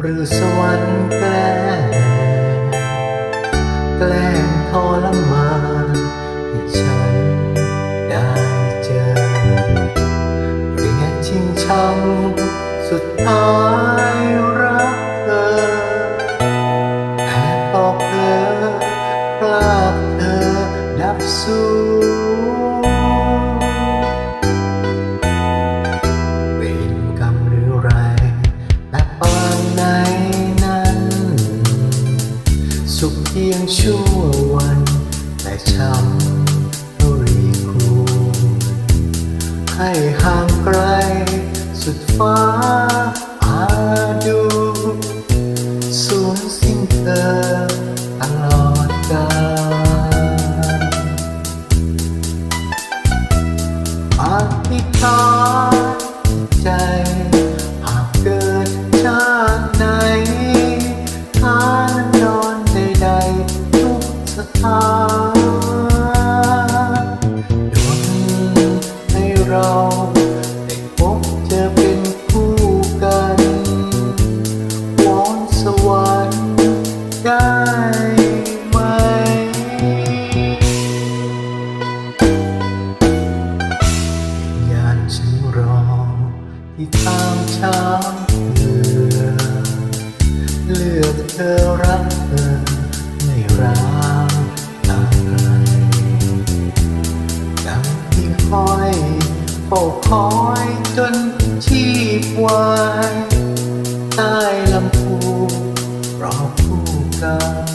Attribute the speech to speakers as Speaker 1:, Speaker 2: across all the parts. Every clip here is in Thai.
Speaker 1: หรือสวรรค์แกล้งแกล้งทรมานให้ฉันได้เจอเรียนชิงชังสุดท้ายรักเธอแอบตอกเธอปลากเธอดับสูญ วันแต่ช้ำรีคูให้ห่างไกลสุดฟ้าอาดูสูญสิ้นเธอตลอดกาลอาธิษฐาใจ กสถาดวงให้เราได้พบเจอเป็นคู่กันวอนสวรรค์ได้ไหม ยานฉันรอที่ทางช้างเผือเลือกเธอรักเธอไม่ร้า คอยเฝ้าคอยจนชีพวายใต้ลำพูรอคู่กัน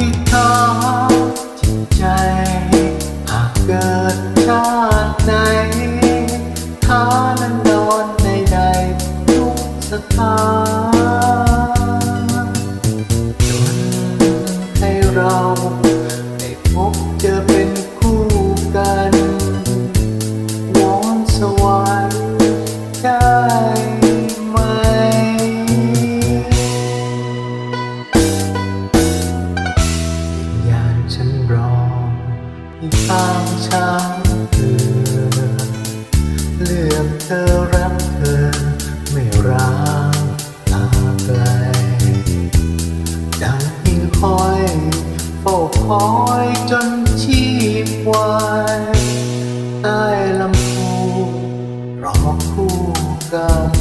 Speaker 1: ที่ท้านจิตใจ หากเกิดชาติไหนท้านันนอนใดทุกสถานจนให้เราได้พบเจอเป็น ที่ข้างช้างเผือเลือกเธอรักเธอไม่ร้างตาไกลดังพิงหอยเฝ้าคอยจนชีพวายใต้ลำพูรอคู่กัน